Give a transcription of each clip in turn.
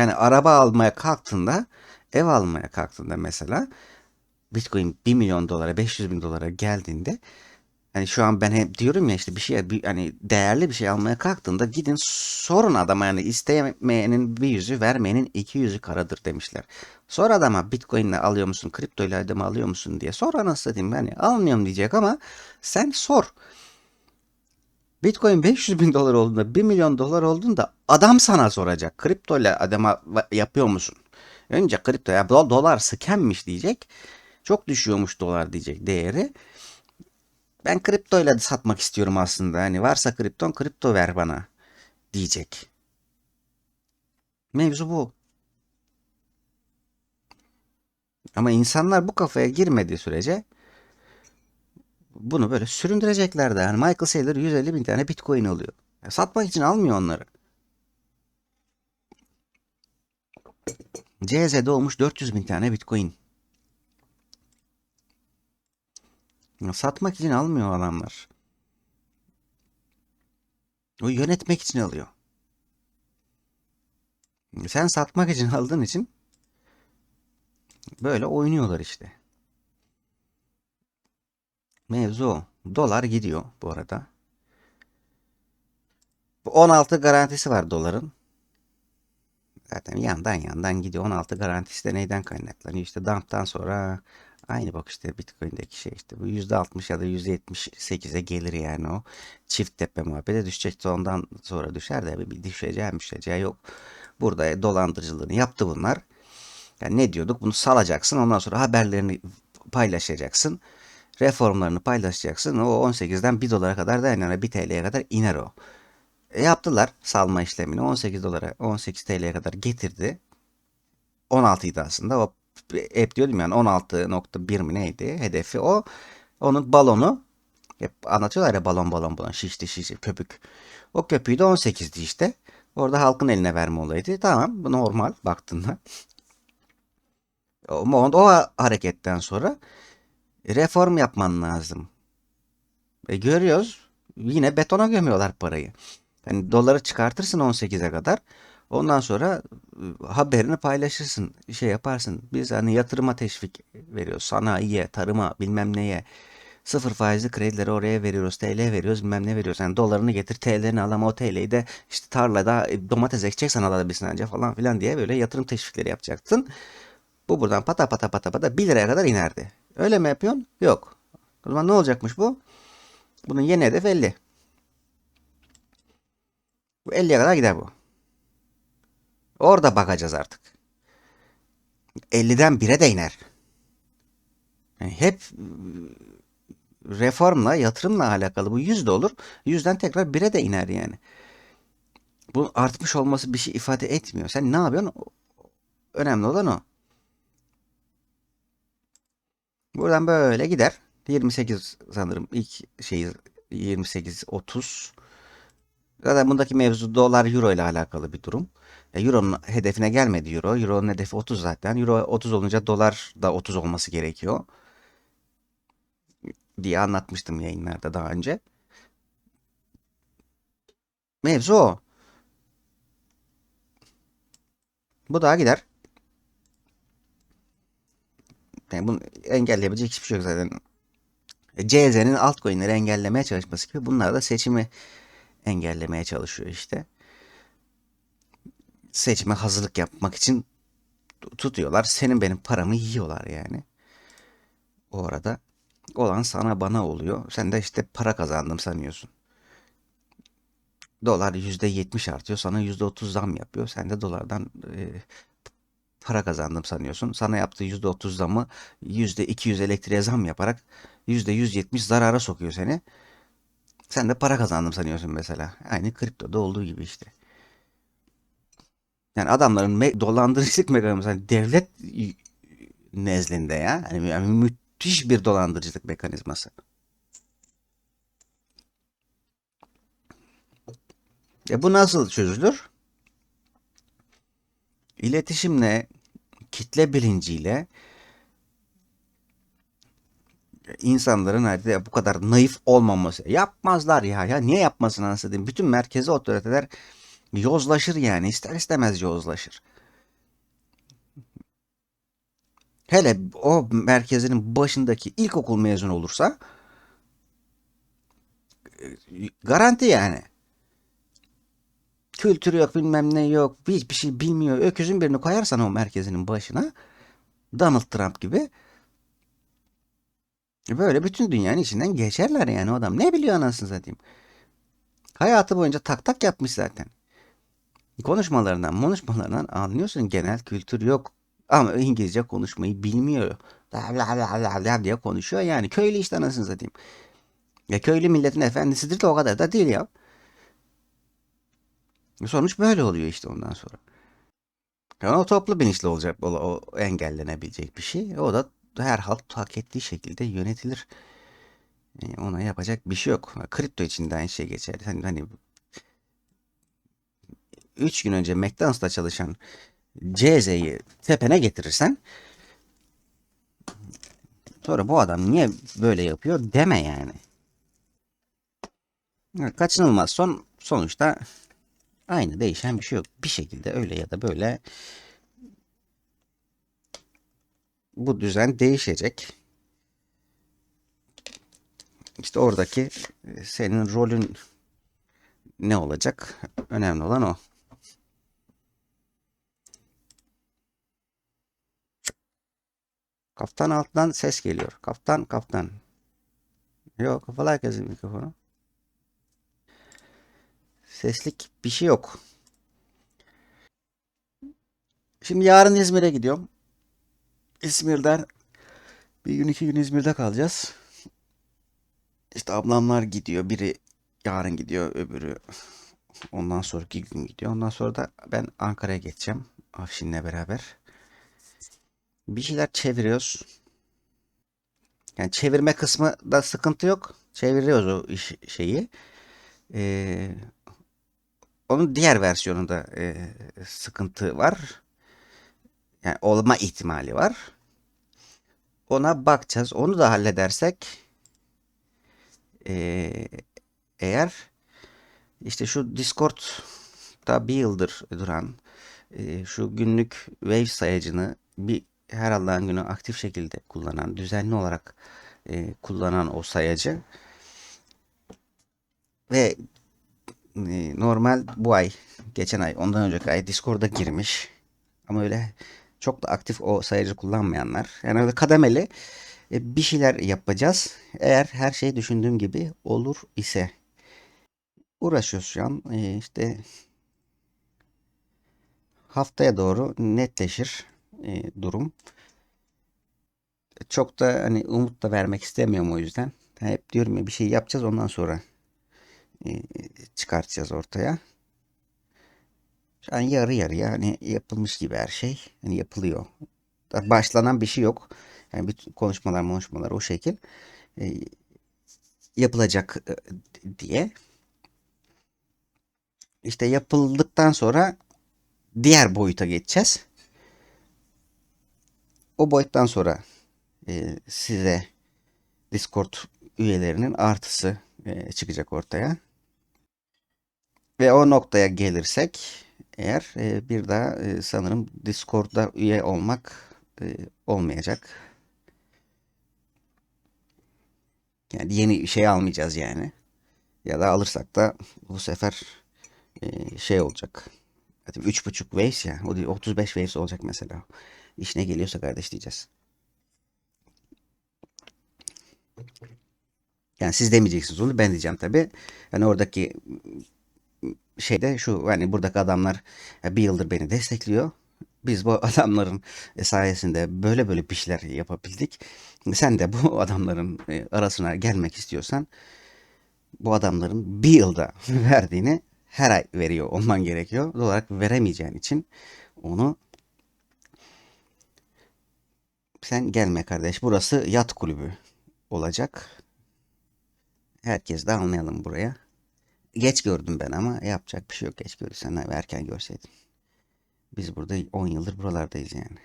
Yani araba almaya kalktığında, ev almaya kalktığında mesela Bitcoin 1 milyon dolara, 500 bin dolara geldiğinde hani şu an ben hep diyorum ya işte bir şey bir, hani değerli bir şey almaya kalktığında gidin sorun adama yani istemeyenin bir yüzü vermeyenin iki yüzü karadır demişler. Sor adama Bitcoin'le alıyor musun, kriptoyla adamı alıyor musun diye. Sor anasını satayım yani almıyorum diyecek ama sen sor. Bitcoin 500 bin dolar olduğunda 1 milyon dolar olduğunda adam sana soracak. Kripto ile adama yapıyor musun? Önce kripto ya do- dolar scammiş diyecek. Çok düşüyormuş dolar diyecek değeri. Ben kripto ile satmak istiyorum aslında. Hani varsa kripton kripto ver bana diyecek. Mevzu bu. Ama insanlar bu kafaya girmediği sürece bunu böyle süründürecekler de. Yani Michael Saylor 150 bin tane bitcoin alıyor. Ya satmak için almıyor onları. CZ'de olmuş 400 bin tane bitcoin. Ya satmak için almıyor adamlar. O yönetmek için alıyor. Sen satmak için aldığın için böyle oynuyorlar işte. Mevzu o. Dolar gidiyor bu arada. Bu 16 garantisi var doların. Zaten yandan yandan gidiyor. 16 garantisi de neyden kaynaklanıyor? İşte dump'tan sonra aynı bak işte Bitcoin'deki şey işte bu %60 ya da %78'e gelir yani o. Çift tepe muhabbete düşecekti ondan sonra düşer de bir düşeceği düşeceği yok. Burada dolandırıcılığını yaptı bunlar. Yani ne diyorduk? Bunu salacaksın ondan sonra haberlerini paylaşacaksın. Reformlarını paylaşacaksın. O 18'den 1 dolara kadar da yani 1 TL'ye kadar iner o. E yaptılar salma işlemini 18 dolara 18 TL'ye kadar getirdi. 16 idi aslında. O hep diyordum yani 16.1 mi neydi hedefi o. Onun balonu hep anlatıyorlar ya balon balon balon şişti şişti köpük. O köpüğü de 18'di işte. Orada halkın eline verme olayıydı. Tamam bu normal baktığında. O, o hareketten sonra reform yapman lazım. E görüyoruz yine betona gömüyorlar parayı. Yani doları çıkartırsın 18'e kadar. Ondan sonra ıı, haberini paylaşırsın, şey yaparsın. Biz hani yatırıma teşvik veriyoruz. Sanayiye, tarıma, bilmem neye. Sıfır faizli kredileri oraya veriyoruz. TL veriyoruz, bilmem ne veriyoruz. Yani dolarını getir, TL'ni al ama o TL'yi de işte tarlada e, domates ekeceksen alabilirsin anca falan filan diye böyle yatırım teşvikleri yapacaksın. Bu buradan pata pata pata pata 1 liraya kadar inerdi. Öyle mi yapıyorsun? Yok. O zaman ne olacakmış bu? Bunun yeni hedef 50. Bu 50'ye kadar gider bu. Orada bakacağız artık. 50'den 1'e de iner. Yani hep reformla, yatırımla alakalı bu 100 de olur. 100'den tekrar 1'e de iner yani. Bu artmış olması bir şey ifade etmiyor. Sen ne yapıyorsun? Önemli olan o. Buradan böyle gider. 28 sanırım ilk şey 28 30 Zaten bundaki mevzu dolar euro ile alakalı bir durum. E, Euro'nun hedefine gelmedi euro. Euro'nun hedefi 30 zaten. Euro 30 olunca dolar da 30 olması gerekiyor. Diye anlatmıştım yayınlarda daha önce. Mevzu o. Bu daha gider. Yani bunu engelleyebilecek hiçbir şey yok zaten. E, CZ'nin altcoin'leri engellemeye çalışması gibi bunlar da seçimi engellemeye çalışıyor işte. Seçime hazırlık yapmak için tutuyorlar. Senin benim paramı yiyorlar yani. O arada olan sana bana oluyor. Sen de işte para kazandım sanıyorsun. Dolar %70 artıyor. Sana %30 zam yapıyor. Sen de dolardan e, para kazandım sanıyorsun. Sana yaptığı %30 zamı %200 elektriğe zam yaparak %170 zarara sokuyor seni. Sen de para kazandım sanıyorsun mesela. Aynı kriptoda olduğu gibi işte. Yani adamların me dolandırıcılık mekanizması hani devlet nezdinde ya. Yani, yani müthiş bir dolandırıcılık mekanizması. E bu nasıl çözülür? İletişimle, kitle bilinciyle insanların herhalde bu kadar naif olmaması. Yapmazlar ya. Ya niye yapmasın anasını Bütün merkezi otoriteler yozlaşır yani. ister istemez yozlaşır. Hele o merkezinin başındaki ilkokul mezunu olursa e, garanti yani. Kültürü yok bilmem ne yok hiçbir şey bilmiyor. Öküzün birini koyarsan o merkezinin başına Donald Trump gibi böyle bütün dünyanın içinden geçerler yani adam. Ne biliyor anasını satayım. Hayatı boyunca tak tak yapmış zaten. Konuşmalarından, konuşmalarından anlıyorsun genel kültür yok. Ama İngilizce konuşmayı bilmiyor. Bla bla bla diye konuşuyor yani. Köylü işte anasını satayım. Ya köylü milletin efendisidir de o kadar da değil ya. Sonuç böyle oluyor işte ondan sonra. Yani o toplu bilinçli olacak, o, o engellenebilecek bir şey. O da herhal hak ettiği şekilde yönetilir. Yani ona yapacak bir şey yok. Kripto için de aynı şey geçerli. Hani, hani 3 gün önce McDonald's'ta çalışan CZ'yi tepene getirirsen sonra bu adam niye böyle yapıyor deme yani. Kaçınılmaz son sonuçta aynı değişen bir şey yok. Bir şekilde öyle ya da böyle bu düzen değişecek. İşte oradaki e, senin rolün ne olacak? Önemli olan o. Kaftan alttan ses geliyor. Kaftan kaftan. Yok kapalı herkesin mikrofonu. Seslik bir şey yok. Şimdi yarın İzmir'e gidiyorum. İzmir'den bir gün iki gün İzmir'de kalacağız. İşte ablamlar gidiyor. Biri yarın gidiyor. Öbürü ondan sonraki gün gidiyor. Ondan sonra da ben Ankara'ya geçeceğim. Afşin'le beraber. Bir şeyler çeviriyoruz. Yani çevirme kısmı da sıkıntı yok. Çeviriyoruz o iş, şeyi. Ee, onun diğer versiyonunda e, sıkıntı var. Yani olma ihtimali var. Ona bakacağız. Onu da halledersek e, eğer işte şu Discord'da bir yıldır duran e, şu günlük wave sayacını bir her Allah'ın günü aktif şekilde kullanan, düzenli olarak e, kullanan o sayacı ve normal bu ay, geçen ay, ondan önceki ay Discord'a girmiş ama öyle çok da aktif o sayacı kullanmayanlar. Yani öyle kademeli e, bir şeyler yapacağız. Eğer her şey düşündüğüm gibi olur ise uğraşıyoruz şu an. E, işte haftaya doğru netleşir e, durum. Çok da hani umut da vermek istemiyorum o yüzden. Hep diyorum ya bir şey yapacağız ondan sonra çıkartacağız ortaya. Şu an yarı yarıya hani yapılmış gibi her şey. Hani yapılıyor. Başlanan bir şey yok. Yani bütün konuşmalar konuşmalar o şekil e, yapılacak e, diye. İşte yapıldıktan sonra diğer boyuta geçeceğiz. O boyuttan sonra e, size Discord üyelerinin artısı e, çıkacak ortaya. Ve o noktaya gelirsek eğer e, bir daha e, sanırım Discord'da üye olmak e, olmayacak. Yani yeni şey almayacağız yani. Ya da alırsak da bu sefer e, şey olacak. 3.5 waves ya. O değil, 35 waves olacak mesela. İş ne geliyorsa kardeş diyeceğiz. Yani siz demeyeceksiniz onu ben diyeceğim tabi. Yani oradaki şeyde şu hani buradaki adamlar bir yıldır beni destekliyor. Biz bu adamların sayesinde böyle böyle bir şeyler yapabildik. Sen de bu adamların e, arasına gelmek istiyorsan bu adamların bir yılda verdiğini her ay veriyor olman gerekiyor. Doğal olarak veremeyeceğin için onu sen gelme kardeş. Burası yat kulübü olacak. Herkes de anlayalım buraya. Geç gördüm ben ama yapacak bir şey yok. Geç görürsen erken görseydin. Biz burada 10 yıldır buralardayız yani.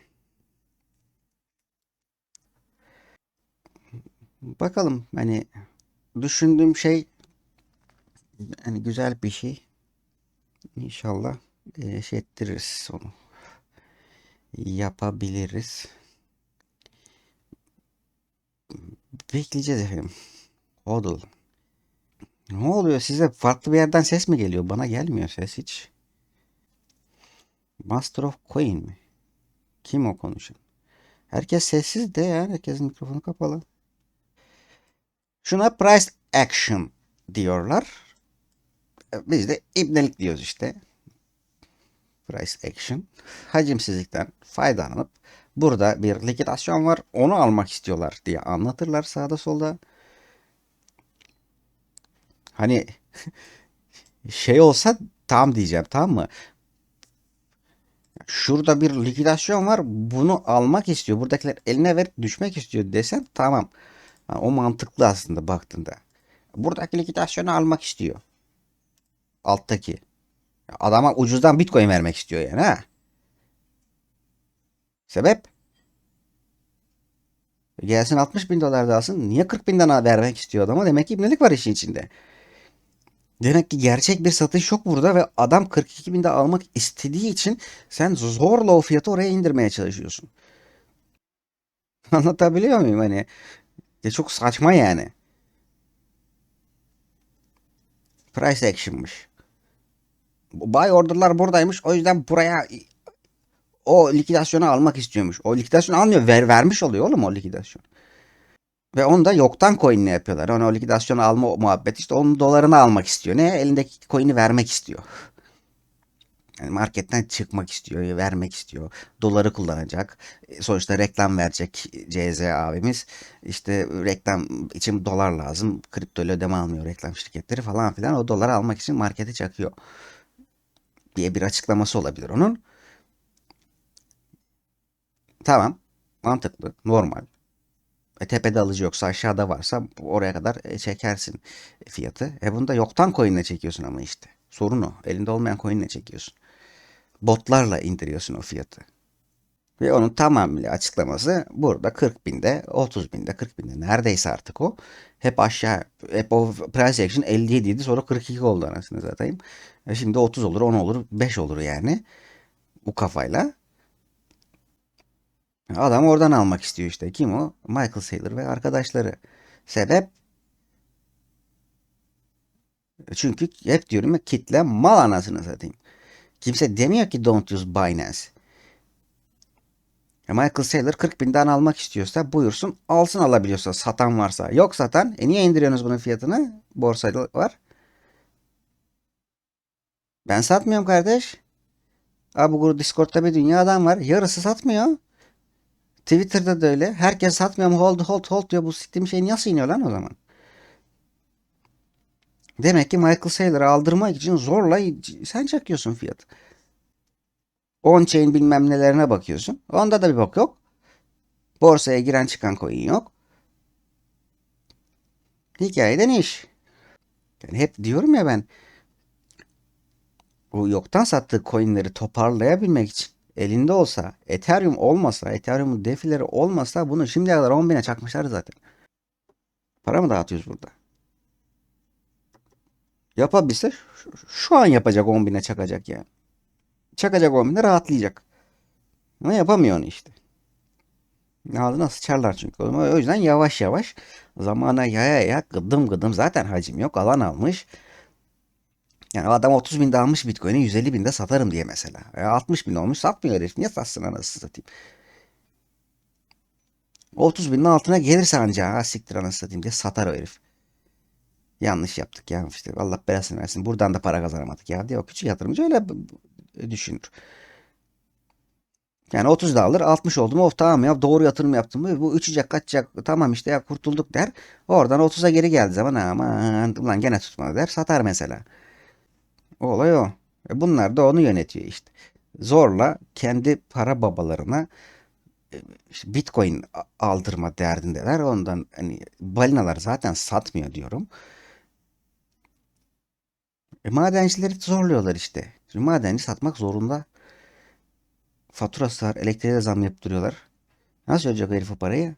Bakalım hani düşündüğüm şey hani güzel bir şey. İnşallah e, şey ettiririz onu. Yapabiliriz. Bekleyeceğiz efendim. Hodl. Ne oluyor size? Farklı bir yerden ses mi geliyor? Bana gelmiyor ses hiç. Master of Coin mi? Kim o konuşan? Herkes sessiz de ya. Herkesin mikrofonu kapalı. Şuna price action diyorlar. Biz de ibnelik diyoruz işte. Price action. Hacimsizlikten faydalanıp burada bir likidasyon var. Onu almak istiyorlar diye anlatırlar sağda solda. Hani şey olsa tam diyeceğim tamam mı? Şurada bir likidasyon var. Bunu almak istiyor. Buradakiler eline ver düşmek istiyor desen tamam. Ha, o mantıklı aslında baktığında. Buradaki likidasyonu almak istiyor. Alttaki. Adama ucuzdan bitcoin vermek istiyor yani ha. Sebep? Gelsin 60 bin dolar da alsın. Niye 40 binden vermek istiyor adama? Demek ki ibnelik var işin içinde. Demek ki gerçek bir satış yok burada ve adam 42 binde almak istediği için sen zorla o fiyatı oraya indirmeye çalışıyorsun. Anlatabiliyor muyum hani? Ya çok saçma yani. Price action'mış. Buy order'lar buradaymış. O yüzden buraya o likidasyonu almak istiyormuş. O likidasyonu almıyor. Ver, vermiş oluyor oğlum o likidasyon. Ve onu da yoktan coin'le yapıyorlar. Onu o likidasyonu alma muhabbeti işte onun dolarını almak istiyor. Ne? Elindeki coin'i vermek istiyor. Yani marketten çıkmak istiyor, vermek istiyor. Doları kullanacak. E, Sonuçta reklam verecek CZ abimiz. İşte reklam için dolar lazım. Kripto ile ödeme almıyor reklam şirketleri falan filan. O doları almak için markete çakıyor diye bir açıklaması olabilir onun. Tamam. Mantıklı. Normal. E, tepede alıcı yoksa aşağıda varsa oraya kadar e, çekersin fiyatı. E bunu da yoktan coin'le çekiyorsun ama işte. Sorun o. Elinde olmayan coin'le çekiyorsun. Botlarla indiriyorsun o fiyatı. Ve onun tamamıyla açıklaması burada 40 binde, 30 binde, 40 binde neredeyse artık o. Hep aşağı, hep o price action 57 idi sonra 42 oldu anasını satayım. E şimdi 30 olur, 10 olur, 5 olur yani. Bu kafayla. Adam oradan almak istiyor işte. Kim o? Michael Saylor ve arkadaşları. Sebep? Çünkü hep diyorum ya kitle mal anasını satayım. Kimse demiyor ki don't use Binance. Ya Michael Saylor 40 binden almak istiyorsa buyursun alsın alabiliyorsa satan varsa. Yok satan. E niye indiriyorsunuz bunun fiyatını? Borsada var. Ben satmıyorum kardeş. Abi bu Discord'da bir dünya adam var. Yarısı satmıyor. Twitter'da da öyle. Herkes satmıyor mu hold hold hold diyor. Bu siktiğim şey nasıl iniyor lan o zaman? Demek ki Michael Saylor'ı aldırmak için zorla sen çakıyorsun fiyatı. On-chain bilmem nelerine bakıyorsun. Onda da bir bak yok. Borsaya giren çıkan coin yok. Hikayeden iş. Yani hep diyorum ya ben o yoktan sattığı coinleri toparlayabilmek için elinde olsa, Ethereum olmasa, Ethereum'un defileri olmasa bunu şimdiye kadar 10 bine çakmışlar zaten. Para mı dağıtıyoruz burada? Yapabilse şu, an yapacak 10 bine çakacak yani. Çakacak 10 bine rahatlayacak. Ama yapamıyor onu işte. Ağzına sıçarlar çünkü. O yüzden yavaş yavaş zamana yaya yaya gıdım gıdım zaten hacim yok alan almış. Yani adam 30 binde almış Bitcoin'i 150 binde satarım diye mesela. E 60 bin olmuş satmıyor herif. Niye satsın anasını satayım? 30 binin altına gelirse anca ha siktir anasını satayım diye satar o herif. Yanlış yaptık ya işte Allah belasını versin. Buradan da para kazanamadık ya diye o küçük yatırımcı öyle düşünür. Yani 30 da alır 60 oldu mu of tamam ya doğru yatırım yaptım mı bu uçacak kaçacak tamam işte ya kurtulduk der. Oradan 30'a geri geldi zaman aman ulan gene tutmadı der satar mesela. Olay o. E bunlar da onu yönetiyor işte. Zorla kendi para babalarına e, işte Bitcoin aldırma derdindeler. Ondan hani balinalar zaten satmıyor diyorum. E, madencileri zorluyorlar işte. Şimdi madenci satmak zorunda. Faturası var. Elektriğe de zam yaptırıyorlar. Nasıl ödeyecek herif o parayı?